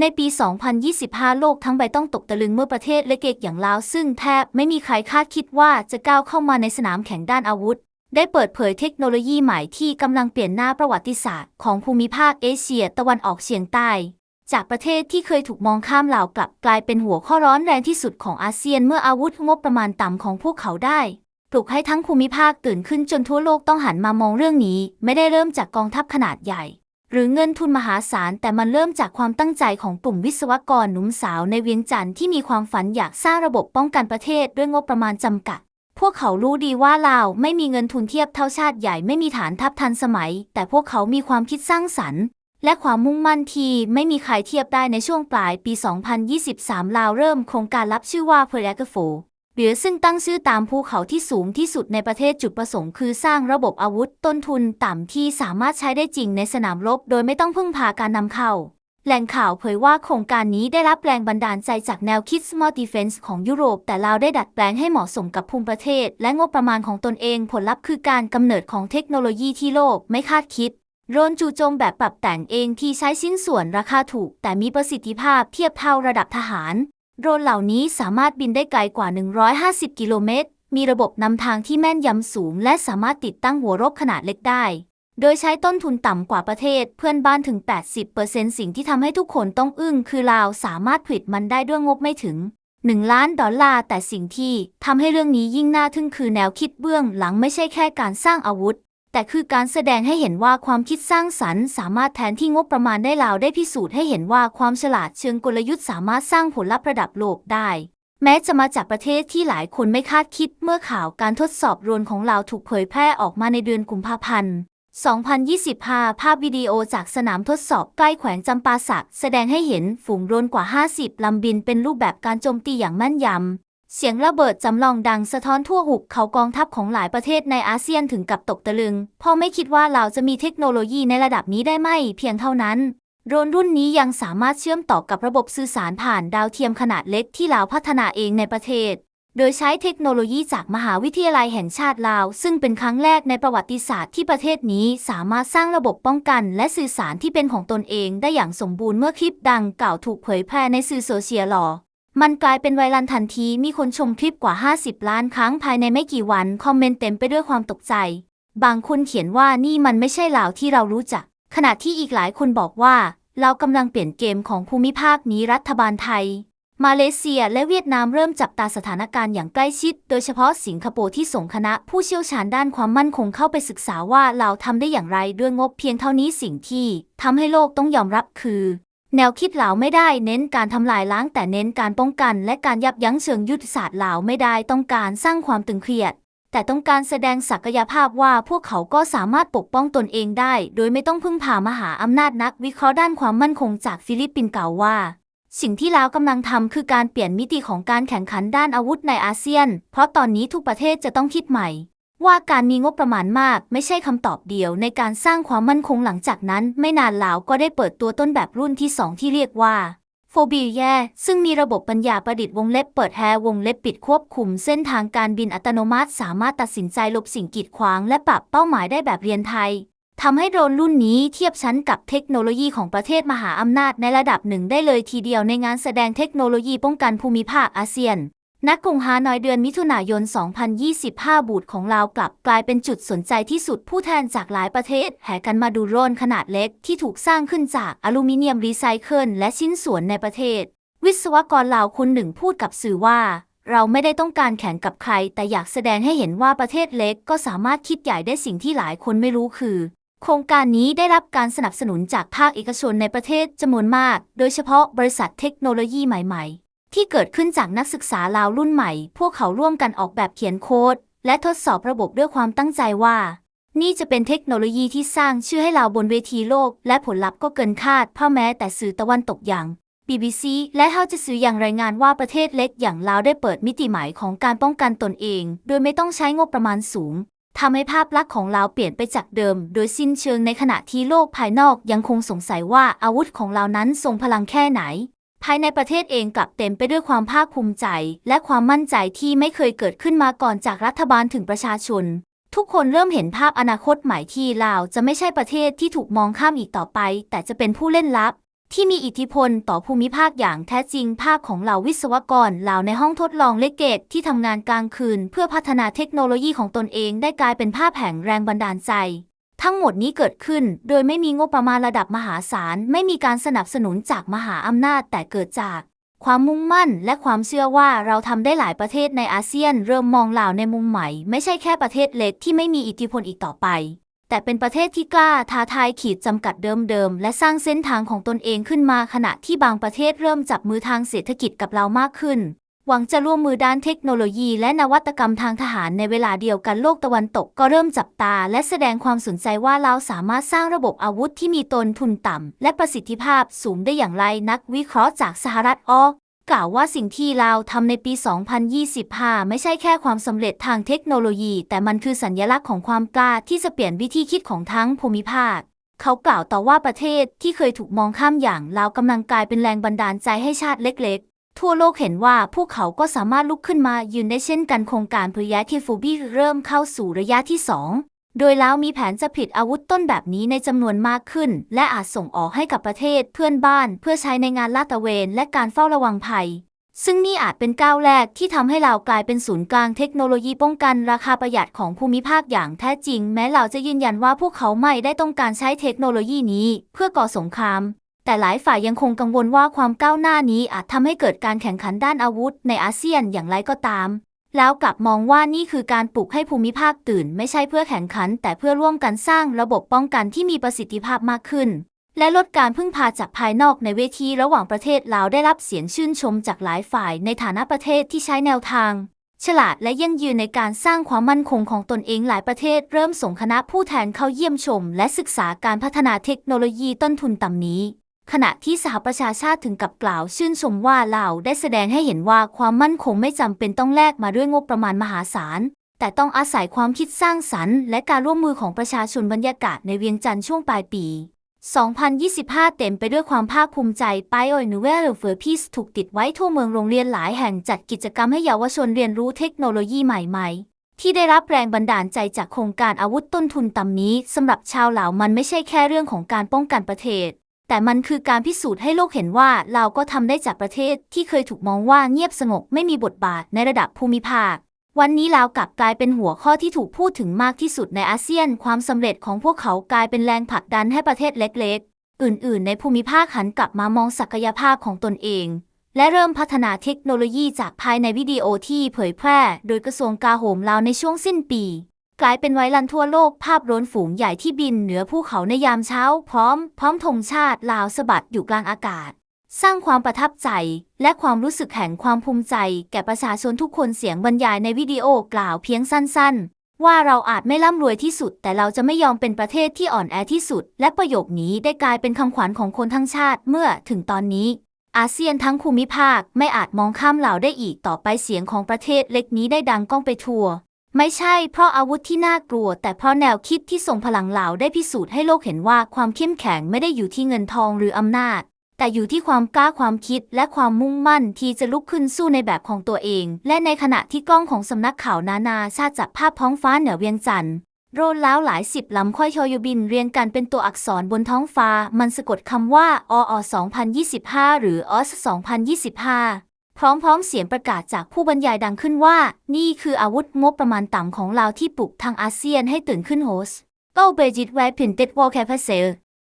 ในปี 2025 โลกทั้งใบต้องตกตะลึงเมื่อประเทศเล็กๆอย่างลาว ซึ่งแทบไม่มีใครคาดคิดว่าจะก้าวเข้ามาในสนามแข่งด้านอาวุธ ได้เปิดเผยเทคโนโลยีใหม่ที่กำลังเปลี่ยนหน้าประวัติศาสตร์ของภูมิภาคเอเชียตะวันออกเฉียงใต้ จากประเทศที่เคยถูกมองข้ามลาวกลับกลายเป็นหัวข้อร้อนแรงที่สุดของอาเซียนเมื่ออาวุธงบประมาณต่ำของพวกเขาได้ปลุกให้ทั้งภูมิภาคตื่นขึ้นจนทั่วโลกต้องหันมามองเรื่องนี้ ไม่ได้เริ่มจากกองทัพขนาดใหญ่ หรือเงินทุนมหาศาล แต่มันเริ่มจากความตั้งใจของกลุ่มวิศวกรหนุ่มสาวในเวียงจันทร์ที่มีความฝันอยากสร้างระบบป้องกันประเทศด้วยงบประมาณจำกัด พวกเขารู้ดีว่าลาวไม่มีเงินทุนเทียบเท่าชาติใหญ่ไม่มีฐานทัพทันสมัย แต่พวกเขามีความคิดสร้างสรรค์และความมุ่งมั่นที่ไม่มีใครเทียบได้ในช่วงปลายปี 2023 ลาวเริ่มโครงการลับชื่อว่า p e r a g a f o เหรือซึ่งตั้งชื่อตามภูเขาที่สูงที่สุดในประเทศจุดประสงค์คือสร้างระบบอาวุธต้นทุนต่ำที่สามารถใช้ได้จริงในสนามรบโดยไม่ต้องพึ่งพาการนำเข้า แหล่งข่าวเผยว่าโครงการนี้ได้รับแรงบันดาลใจจากแนวคิด Small Defense ของยุโรป แต่ลาวได้ดัดแปลงให้เหมาะสมกับภูมิประเทศ และงบประมาณของตนเองผลลัพธ์คือการกำเนิดของเทคโนโลยีที่โลกไม่คาดคิดโรนจู่โจมแบบปรับแต่งเองที่ใช้ชิ้นส่วนราคาถูก แต่มีประสิทธิภาพเทียบเท่าระดับทหาร โดรนเหล่านี้สามารถบินได้ไกลกว่า 150 กิโลเมตร มีระบบนำทางที่แม่นยำสูง และสามารถติดตั้งหัวรบขนาดเล็กได้ โดยใช้ต้นทุนต่ำกว่าประเทศเพื่อนบ้านถึง 80%สิ่งที่ทำให้ทุกคนต้องอึ้งคือลาวสามารถผลิตมันได้ด้วยงบไม่ถึง 1 ล้านดอลลาร์ แต่สิ่งที่ทำให้เรื่องนี้ยิ่งน่าทึ่งคือแนวคิดเบื้องหลังไม่ใช่แค่การสร้างอาวุธ แต่คือการแสดงให้เห็นว่าความคิดสร้างสรรค์สามารถแทนที่งบประมาณได้ลาวได้พิสูจน์ให้เห็นว่าความฉลาดเชิงกลยุทธ์สามารถสร้างผลลัพธ์ระดับโลกได้ แม้จะมาจากประเทศที่หลายคนไม่คาดคิดเมื่อข่าวการทดสอบโดรนของลาวถูกเผยแพร่ออกมาในเดือนกุมภาพันธ์2025 ภาพวิดีโอจากสนามทดสอบใกล้แขวงจำปาสัก แสดงให้เห็นฝูงโดรนกว่า 50 ลำบินเป็นรูปแบบการโจมตีอย่างแม่นยำ เสียงระเบิดจำลองดังสะท้อนทั่วหุบเขากองทัพของหลายประเทศในอาเซียนถึงกับตกตะลึง เพราะไม่คิดว่าเราจะมีเทคโนโลยีในระดับนี้ได้ไม่เพียงเท่านั้น โดรนรุ่นนี้ยังสามารถเชื่อมต่อกับระบบสื่อสารผ่านดาวเทียมขนาดเล็กที่ลาวพัฒนาเองในประเทศ โดยใช้เทคโนโลยีจากมหาวิทยาลัยแห่งชาติลาว ซึ่งเป็นครั้งแรกในประวัติศาสตร์ที่ประเทศนี้สามารถสร้างระบบป้องกัน และสื่อสารที่เป็นของตนเองได้อย่างสมบูรณ์เมื่อคลิปดังกล่าวถูกเผยแพร่ในสื่อโซเชียลหลอ มันกลายเป็นไวรัลทันที มีคนชมคลิปกว่า 50 ล้านครั้งภายในไม่กี่วัน คอมเมนต์เต็มไปด้วยความตกใจ บางคนเขียนว่านี่มันไม่ใช่เหล่าที่เรารู้จัก ขณะที่อีกหลายคนบอกว่า เรากำลังเปลี่ยนเกมของภูมิภาคนี้รัฐบาลไทย มาเลเซียและเวียดนามเริ่มจับตาสถานการณ์อย่างใกล้ชิด โดยเฉพาะสิงคโปร์ที่ส่งคณะผู้เชี่ยวชาญด้านความมั่นคงเข้าไปศึกษาว่าเราทำได้อย่างไรด้วยงบเพียงเท่านี้สิ่งที่ทำให้โลกต้องยอมรับคือ แนวคิดเหลาไม่ได้เน้นการทำลายล้างแต่เน้นการป้องกัน และการยับยั้งเชิงยุทธศาสตร์เหลาไม่ได้ต้องการสร้างความตึงเครียด แต่ต้องการแสดงศักยภาพว่าพวกเขาก็สามารถปกป้องตนเองได้ โดยไม่ต้องพึ่งพามหาอำนาจนักวิเคราะห์ด้านความมั่นคงจากฟิลิปปินส์กล่าวว่า สิ่งที่ลาวกำลังทำคือการเปลี่ยนมิติของการแข่งขันด้านอาวุธในอาเซียน เพราะตอนนี้ทุกประเทศจะต้องคิดใหม่ ว่าการมีงบประมาณมากไม่ใช่คำตอบเดียวในการสร้างความมั่นคงหลังจากนั้น ไม่นานลาวก็ได้เปิดตัวต้นแบบรุ่นที่ 2 ที่เรียกว่าโฟบีแยซึ่งมีระบบปัญญาประดิษฐ์วงเล็บเปิดแฮวงเล็บปิดควบคุมเส้นทางการบินอัตโนมัติ สามารถตัดสินใจลบสิ่งกีดขวาง และปรับเป้าหมายได้แบบเรียนไทยทำให้โดรนรุ่นนี้เทียบชั้นกับเทคโนโลยีของประเทศมหาอำนาจในระดับหนึ่งได้เลยทีเดียวในงานแสดงเทคโนโลยีป้องกันภูมิภาคอาเซียน นักกงฮานอยเดือนมิถุนายน 2025 บูธของลาวกลับกลายเป็นจุดสนใจที่สุดผู้แทนจากหลายประเทศ แห่กันมาดูโรนขนาดเล็กที่ถูกสร้างขึ้นจากอลูมิเนียมรีไซเคิลและชิ้นส่วนในประเทศ วิศวกรลาวคนหนึ่งพูดกับสื่อว่า เราไม่ได้ต้องการแข่งกับใคร แต่อยากแสดงให้เห็นว่าประเทศเล็กก็สามารถคิดใหญ่ได้สิ่งที่หลายคนไม่รู้คือโครงการนี้ได้รับการสนับสนุนจากภาคเอกชนในประเทศจำนวนมาก โดยเฉพาะบริษัทเทคโนโลยีใหม่ ๆ ที่เกิดขึ้นจากนักศึกษาลาวรุ่นใหม่ พวกเขาร่วมกันออกแบบเขียนโค้ด และทดสอบระบบด้วยความตั้งใจว่า นี่จะเป็นเทคโนโลยีที่สร้างชื่อให้เราบนเวทีโลก และผลลัพธ์ก็เกินคาดเพราะแม้แต่สื่อตะวันตกอย่าง BBC และเฮาจะซื้ออย่างรายงานว่าประเทศเล็กอย่างลาวได้เปิดมิติใหม่ของการป้องกันตนเอง โดยไม่ต้องใช้งบประมาณสูงทำให้ภาพลักษณ์ของลาวเปลี่ยนไปจากเดิม โดยสิ้นเชิงในขณะที่โลกภายนอกยังคงสงสัยว่าอาวุธของลาวนั้นทรงพลังแค่ไหน ภายในประเทศเองกลับเต็มไปด้วยความภาคภูมิใจ และความมั่นใจที่ไม่เคยเกิดขึ้นมาก่อนจากรัฐบาลถึงประชาชน ทุกคนเริ่มเห็นภาพอนาคตใหม่ที่ลาวจะไม่ใช่ประเทศที่ถูกมองข้ามอีกต่อไป แต่จะเป็นผู้เล่นลับ ที่มีอิทธิพลต่อภูมิภาคอย่างแท้จริงภาคของเหล่าวิศวกรเหล่าในห้องทดลองเลเกตที่ทำงานกลางคืน เพื่อพัฒนาเทคโนโลยีของตนเองได้กลายเป็นภาพแห่งแรงบันดาลใจ ทั้งหมดนี้เกิดขึ้นโดยไม่มีงบประมาณระดับมหาศาล ไม่มีการสนับสนุนจากมหาอำนาจแต่เกิดจาก ความมุ่งมั่นและความเชื่อว่าเราทำได้หลายประเทศในอาเซียน เริ่มมองลาวในมุมใหม่ ไม่ใช่แค่ประเทศเล็กที่ไม่มีอิทธิพลอีกต่อไป แต่เป็นประเทศที่กล้าท้าทายขีดจำกัดเดิมๆและสร้างเส้นทางของตนเองขึ้นมาขณะที่บางประเทศเริ่มจับมือทางเศรษฐกิจกับเรามากขึ้น หวังจะร่วมมือด้านเทคโนโลยีและนวัตกรรมทางทหารในเวลาเดียวกันโลกตะวันตกก็เริ่มจับตา และแสดงความสนใจว่าเราสามารถสร้างระบบอาวุธที่มีต้นทุนต่ำ และประสิทธิภาพสูงได้อย่างไรนักวิเคราะห์จากสหรัฐออกกล่าวว่าสิ่งที่เราทำในปี 2025 ไม่ใช่แค่ความสำเร็จทางเทคโนโลยี แต่มันคือสัญลักษณ์ของความกล้าที่จะเปลี่ยนวิธีคิดของทั้งภูมิภาคเขากล่าวต่อว่าประเทศที่เคยถูกมองข้ามอย่างลาวกำลังกลายเป็นแรงบันดาลใจให้ชาติเล็ก ทั่วโลกเห็นว่าพวกเขาก็สามารถลุกขึ้นมายืนได้เช่นกันโครงการพยาเคฟูบีเริ่มเข้าสู่ระยะที่ 2 โดยแล้วมีแผนจะผลิตอาวุธต้นแบบนี้ในจำนวนมากขึ้น และอาจส่งออกให้กับประเทศเพื่อนบ้าน เพื่อใช้ในงานลาดตระเวนและการเฝ้าระวังภัย ซึ่งนี่อาจเป็นก้าวแรกที่ทำให้เรากลายเป็นศูนย์กลางเทคโนโลยีป้องกันราคาประหยัดของภูมิภาคอย่างแท้จริง แม้เราจะยืนยันว่าพวกเขาไม่ได้ต้องการใช้เทคโนโลยีนี้ เพื่อก่อสงคราม แต่หลายฝ่ายยังคงกังวลว่าความก้าวหน้านี้อาจทำให้เกิดการแข่งขันด้านอาวุธในอาเซียนอย่างไรก็ตาม แล้วกลับมองว่านี่คือการปลุกให้ภูมิภาคตื่น ไม่ใช่เพื่อแข่งขัน แต่เพื่อร่วมกันสร้างระบบป้องกันที่มีประสิทธิภาพมากขึ้น และลดการพึ่งพาจากภายนอกในเวทีระหว่างประเทศลาวได้รับเสียงชื่นชมจากหลายฝ่ายในฐานะประเทศที่ใช้แนวทางฉลาดและยั่งยืนในการสร้างความมั่นคงของตนเองหลายประเทศเริ่มส่งคณะผู้แทนเข้าเยี่ยมชม และศึกษาการพัฒนาเทคโนโลยีต้นทุนต่ำนี้ ขณะที่สหประชาชาติถึงกับกล่าวชื่นชมว่าลาวได้แสดงให้เห็นว่าความมั่นคงไม่จำเป็นต้องแลกมาด้วยงบประมาณมหาศาล แต่ต้องอาศัยความคิดสร้างสรรค์และการร่วมมือของประชาชนบรรยากาศในเวียงจันทร์ช่วงปลายปี 2025 เต็มไปด้วยความภาคภูมิใจไปโอยนูเวลเฟอร์พีสถูกติดไว้ทั่วเมืองโรงเรียนหลายแห่งจัดกิจกรรมให้เยาวชนเรียนรู้เทคโนโลยีใหม่ๆที่ได้รับแรงบันดาลใจจากโครงการอาวุธต้นทุนต่ำนี้สำหรับชาวเหล่ามันไม่ใช่แค่เรื่องของการป้องกันประเทศ แต่มันคือการพิสูจน์ให้โลกเห็นว่าเราก็ทำได้จากประเทศที่เคยถูกมองว่าเงียบสงบไม่มีบทบาทในระดับภูมิภาค วันนี้ลาวกลับกลายเป็นหัวข้อที่ถูกพูดถึงมากที่สุดในอาเซียน ความสำเร็จของพวกเขากลายเป็นแรงผลักดันให้ประเทศเล็ก ๆ อื่น ๆ ในภูมิภาคหันกลับมามองศักยภาพของตนเอง และเริ่มพัฒนาเทคโนโลยีจากภายในวิดีโอที่เผยแพร่ โดยกระทรวงกลาโหมลาวในช่วงสิ้นปี กลายเป็นไวรัลทั่วโลกภาพโรนฝูงใหญ่ที่บินเหนือภูเขาในยามเช้า พร้อม พร้อมธงชาติลาวสะบัดอยู่กลางอากาศ สร้างความประทับใจ และความรู้สึกแห่งความภูมิใจ แก่ประชาชนทุกคนเสียงบรรยายในวิดีโอกล่าวเพียงสั้น ๆ ว่าเราอาจไม่ร่ำรวยที่สุด แต่เราจะไม่ยอมเป็นประเทศที่อ่อนแอที่สุด และประโยคนี้ได้กลายเป็นคำขวัญของคนทั้งชาติเมื่อถึงตอนนี้อาเซียนทั้งภูมิภาคไม่อาจมองข้ามเราได้อีกต่อไปเสียงของประเทศเล็กนี้ได้ดังก้องไปทั่ว ไม่ใช่เพราะอาวุธที่น่ากลัว แต่เพราะแนวคิดที่ทรงพลังเหล่าได้พิสูจน์ให้โลกเห็นว่าความเข้มแข็งไม่ได้อยู่ที่เงินทองหรืออำนาจ แต่อยู่ที่ความกล้าความคิดและความมุ่งมั่นที่จะลุกขึ้นสู้ในแบบของตัวเอง และในขณะที่กล้องของสำนักข่าวนานาชาติจับภาพท้องฟ้าเหนือเวียงจันทร์โรนแล้วหลายสิบลำค่อยโชยบินเรียงกันเป็นตัวอักษรบนท้องฟ้า มันสะกดคำว่าออ2025 หรือออส2025 พร้อมๆ เสียงประกาศจากผู้บรรยายดังขึ้นว่า นี่คืออาวุธงบประมาณต่ำของเราที่ปลุกทางอาเซียนให้ตื่นขึ้นโฮสโตเบจิตไวพินเต็ดวอลแคปเซล